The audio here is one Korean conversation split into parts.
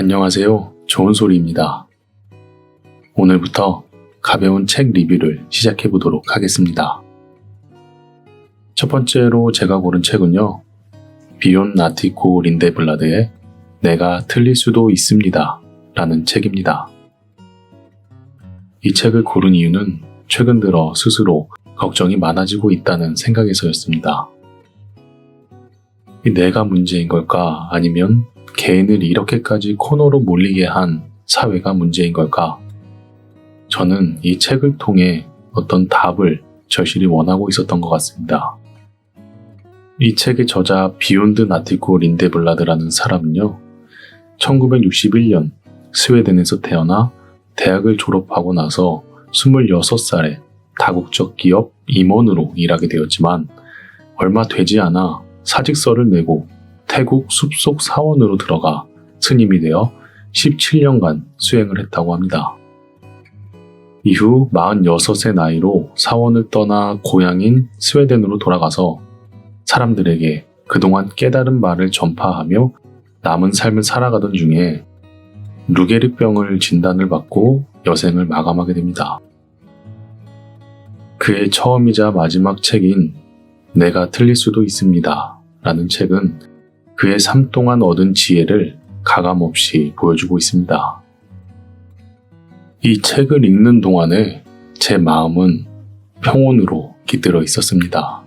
안녕하세요. 좋은 소리입니다. 오늘부터 가벼운 책 리뷰를 시작해 보도록 하겠습니다. 첫 번째로 제가 고른 책은요. 비욘 나티코 린데블라드의 내가 틀릴 수도 있습니다. 라는 책입니다. 이 책을 고른 이유는 최근 들어 스스로 걱정이 많아지고 있다는 생각에서였습니다. 이 내가 문제인 걸까? 아니면 개인을 이렇게까지 코너로 몰리게 한 사회가 문제인 걸까? 저는 이 책을 통해 어떤 답을 절실히 원하고 있었던 것 같습니다. 이 책의 저자 비욘드 나티코 린데블라드라는 사람은요, 1961년 스웨덴에서 태어나 대학을 졸업하고 나서 26살에 다국적 기업 임원으로 일하게 되었지만 얼마 되지 않아 사직서를 내고 태국 숲속 사원으로 들어가 스님이 되어 17년간 수행을 했다고 합니다. 이후 46의 나이로 사원을 떠나 고향인 스웨덴으로 돌아가서 사람들에게 그동안 깨달은 말을 전파하며 남은 삶을 살아가던 중에 루게르병을 진단을 받고 여생을 마감하게 됩니다. 그의 처음이자 마지막 책인 내가 틀릴 수도 있습니다. 라는 책은 그의 삶 동안 얻은 지혜를 가감없이 보여주고 있습니다. 이 책을 읽는 동안에 제 마음은 평온으로 깃들어 있었습니다.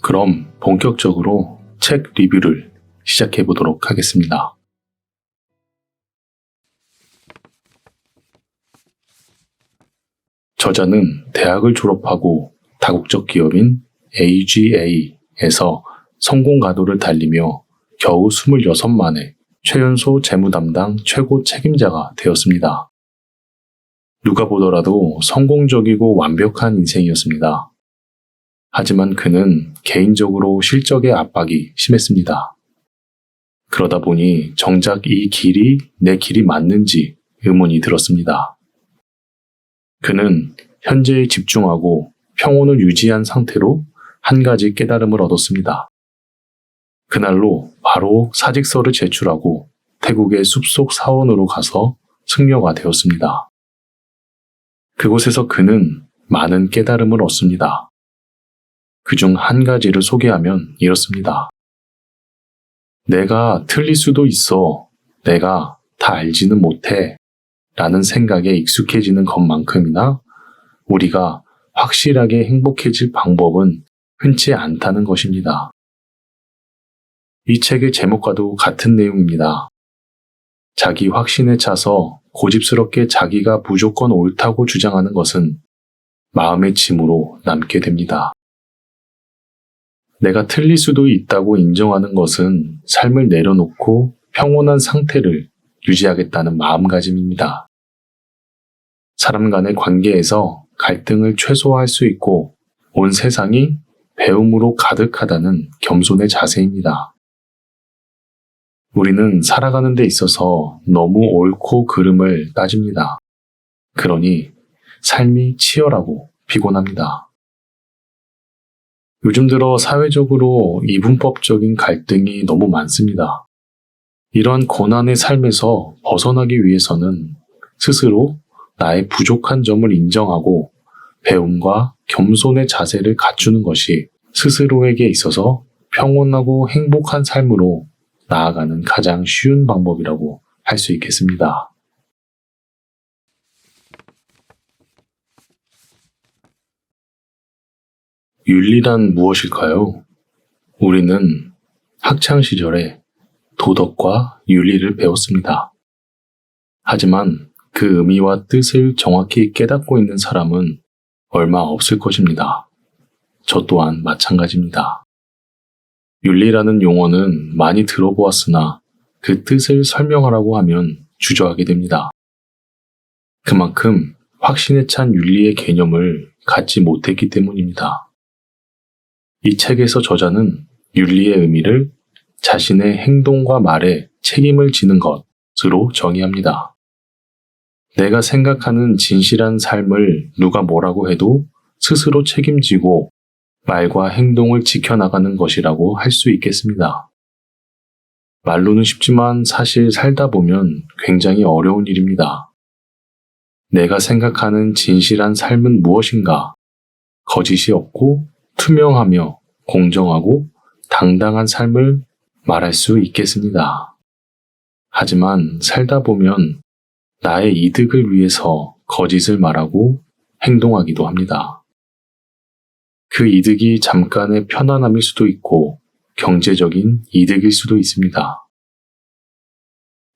그럼 본격적으로 책 리뷰를 시작해 보도록 하겠습니다. 저자는 대학을 졸업하고 다국적 기업인 AGA에서 성공 가도를 달리며 겨우 26만에 최연소 재무 담당 최고 책임자가 되었습니다. 누가 보더라도 성공적이고 완벽한 인생이었습니다. 하지만 그는 개인적으로 실적의 압박이 심했습니다. 그러다 보니 정작 이 길이 내 길이 맞는지 의문이 들었습니다. 그는 현재에 집중하고 평온을 유지한 상태로 한 가지 깨달음을 얻었습니다. 그날로 바로 사직서를 제출하고 태국의 숲속 사원으로 가서 승려가 되었습니다. 그곳에서 그는 많은 깨달음을 얻습니다. 그중 한 가지를 소개하면 이렇습니다. 내가 틀릴 수도 있어. 내가 다 알지는 못해. 라는 생각에 익숙해지는 것만큼이나 우리가 확실하게 행복해질 방법은 흔치 않다는 것입니다. 이 책의 제목과도 같은 내용입니다. 자기 확신에 차서 고집스럽게 자기가 무조건 옳다고 주장하는 것은 마음의 짐으로 남게 됩니다. 내가 틀릴 수도 있다고 인정하는 것은 삶을 내려놓고 평온한 상태를 유지하겠다는 마음가짐입니다. 사람 간의 관계에서 갈등을 최소화할 수 있고 온 세상이 배움으로 가득하다는 겸손의 자세입니다. 우리는 살아가는 데 있어서 너무 옳고 그름을 따집니다. 그러니 삶이 치열하고 피곤합니다. 요즘 들어 사회적으로 이분법적인 갈등이 너무 많습니다. 이러한 고난의 삶에서 벗어나기 위해서는 스스로 나의 부족한 점을 인정하고 배움과 겸손의 자세를 갖추는 것이 스스로에게 있어서 평온하고 행복한 삶으로 나아가는 가장 쉬운 방법이라고 할 수 있겠습니다. 윤리란 무엇일까요? 우리는 학창 시절에 도덕과 윤리를 배웠습니다. 하지만 그 의미와 뜻을 정확히 깨닫고 있는 사람은 얼마 없을 것입니다. 저 또한 마찬가지입니다. 윤리라는 용어는 많이 들어보았으나 그 뜻을 설명하라고 하면 주저하게 됩니다. 그만큼 확신에 찬 윤리의 개념을 갖지 못했기 때문입니다. 이 책에서 저자는 윤리의 의미를 자신의 행동과 말에 책임을 지는 것으로 정의합니다. 내가 생각하는 진실한 삶을 누가 뭐라고 해도 스스로 책임지고 말과 행동을 지켜나가는 것이라고 할 수 있겠습니다. 말로는 쉽지만 사실 살다 보면 굉장히 어려운 일입니다. 내가 생각하는 진실한 삶은 무엇인가? 거짓이 없고 투명하며 공정하고 당당한 삶을 말할 수 있겠습니다. 하지만 살다 보면 나의 이득을 위해서 거짓을 말하고 행동하기도 합니다. 그 이득이 잠깐의 편안함일 수도 있고 경제적인 이득일 수도 있습니다.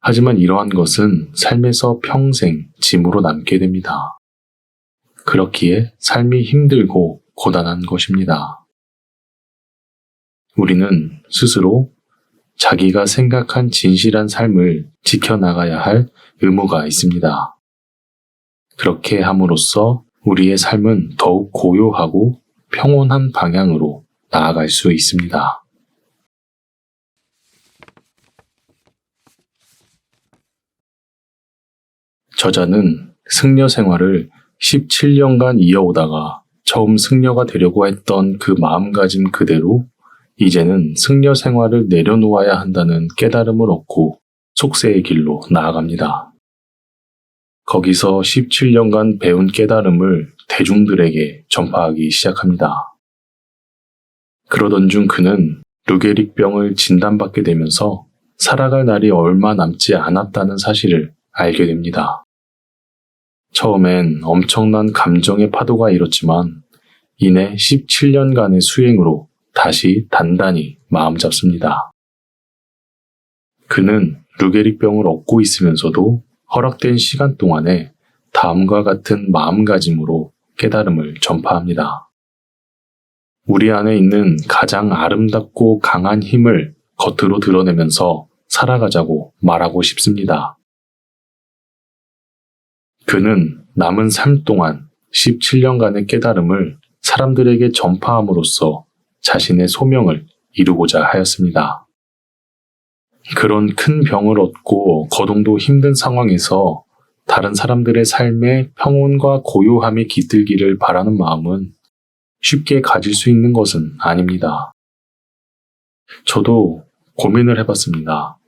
하지만 이러한 것은 삶에서 평생 짐으로 남게 됩니다. 그렇기에 삶이 힘들고 고단한 것입니다. 우리는 스스로 자기가 생각한 진실한 삶을 지켜나가야 할 의무가 있습니다. 그렇게 함으로써 우리의 삶은 더욱 고요하고 평온한 방향으로 나아갈 수 있습니다. 저자는 승려 생활을 17년간 이어오다가 처음 승려가 되려고 했던 그 마음가짐 그대로 이제는 승려 생활을 내려놓아야 한다는 깨달음을 얻고 속세의 길로 나아갑니다. 거기서 17년간 배운 깨달음을 대중들에게 전파하기 시작합니다. 그러던 중 그는 루게릭병을 진단받게 되면서 살아갈 날이 얼마 남지 않았다는 사실을 알게 됩니다. 처음엔 엄청난 감정의 파도가 일었지만 이내 17년간의 수행으로 다시 단단히 마음 잡습니다. 그는 루게릭병을 얻고 있으면서도 허락된 시간 동안에 다음과 같은 마음가짐으로 깨달음을 전파합니다. 우리 안에 있는 가장 아름답고 강한 힘을 겉으로 드러내면서 살아가자고 말하고 싶습니다. 그는 남은 삶 동안 17년간의 깨달음을 사람들에게 전파함으로써 자신의 소명을 이루고자 하였습니다. 그런 큰 병을 얻고 거동도 힘든 상황에서 다른 사람들의 삶에 평온과 고요함이 깃들기를 바라는 마음은 쉽게 가질 수 있는 것은 아닙니다. 저도 고민을 해봤습니다.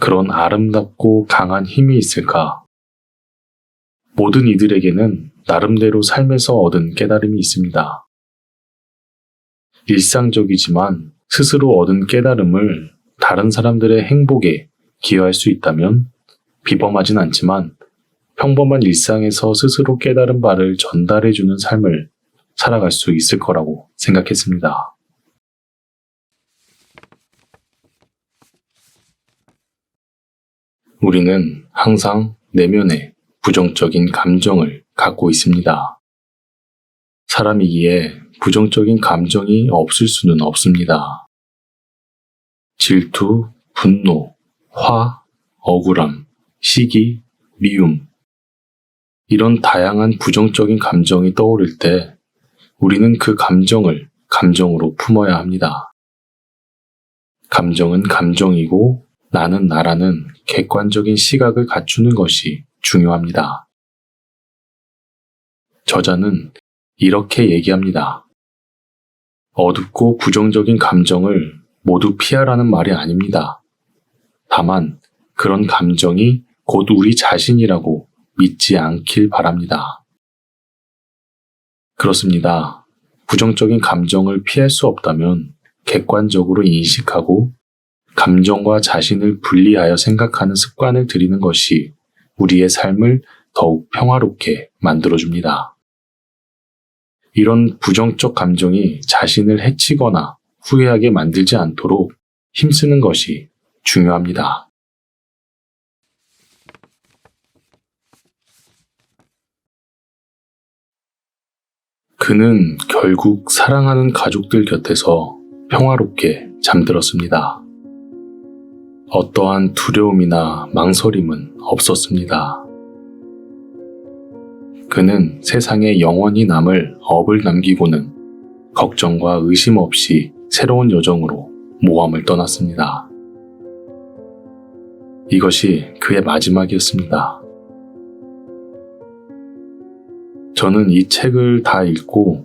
그런 아름답고 강한 힘이 있을까? 모든 이들에게는 나름대로 삶에서 얻은 깨달음이 있습니다. 일상적이지만 스스로 얻은 깨달음을 다른 사람들의 행복에 기여할 수 있다면 비범하진 않지만 평범한 일상에서 스스로 깨달은 바를 전달해주는 삶을 살아갈 수 있을 거라고 생각했습니다. 우리는 항상 내면에 부정적인 감정을 갖고 있습니다. 사람이기에 부정적인 감정이 없을 수는 없습니다. 질투, 분노, 화, 억울함, 시기, 미움. 이런 다양한 부정적인 감정이 떠오를 때 우리는 그 감정을 감정으로 품어야 합니다. 감정은 감정이고 나는 나라는 객관적인 시각을 갖추는 것이 중요합니다. 저자는 이렇게 얘기합니다. 어둡고 부정적인 감정을 모두 피하라는 말이 아닙니다. 다만 그런 감정이 곧 우리 자신이라고 믿지 않길 바랍니다. 그렇습니다. 부정적인 감정을 피할 수 없다면 객관적으로 인식하고 감정과 자신을 분리하여 생각하는 습관을 들이는 것이 우리의 삶을 더욱 평화롭게 만들어줍니다. 이런 부정적 감정이 자신을 해치거나 후회하게 만들지 않도록 힘쓰는 것이 중요합니다. 그는 결국 사랑하는 가족들 곁에서 평화롭게 잠들었습니다. 어떠한 두려움이나 망설임은 없었습니다. 그는 세상에 영원히 남을 업을 남기고는 걱정과 의심 없이 새로운 여정으로 모함을 떠났습니다. 이것이 그의 마지막이었습니다. 저는 이 책을 다 읽고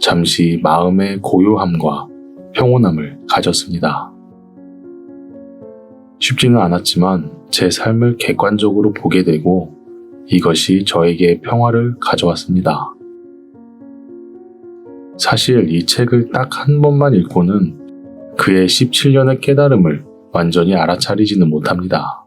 잠시 마음의 고요함과 평온함을 가졌습니다. 쉽지는 않았지만 제 삶을 객관적으로 보게 되고 이것이 저에게 평화를 가져왔습니다. 사실 이 책을 딱 한 번만 읽고는 그의 17년의 깨달음을 완전히 알아차리지는 못합니다.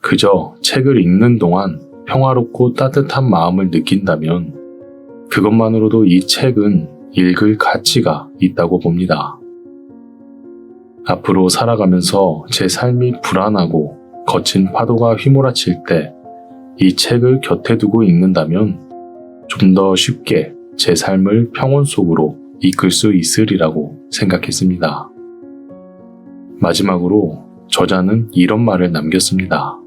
그저 책을 읽는 동안 평화롭고 따뜻한 마음을 느낀다면 그것만으로도 이 책은 읽을 가치가 있다고 봅니다. 앞으로 살아가면서 제 삶이 불안하고 거친 파도가 휘몰아칠 때 이 책을 곁에 두고 읽는다면 좀 더 쉽게 제 삶을 평온 속으로 이끌 수 있으리라고 생각했습니다. 마지막으로 저자는 이런 말을 남겼습니다.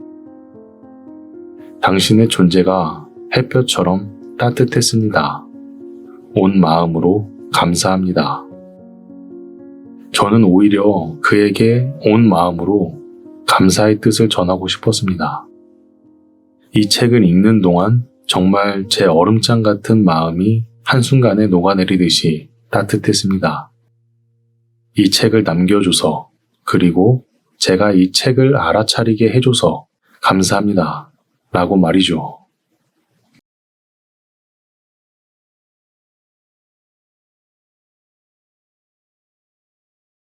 당신의 존재가 햇볕처럼 따뜻했습니다. 온 마음으로 감사합니다. 저는 오히려 그에게 온 마음으로 감사의 뜻을 전하고 싶었습니다. 이 책을 읽는 동안 정말 제 얼음장 같은 마음이 한순간에 녹아내리듯이 따뜻했습니다. 이 책을 남겨줘서 그리고 제가 이 책을 알아차리게 해줘서 감사합니다. 라고 말이죠.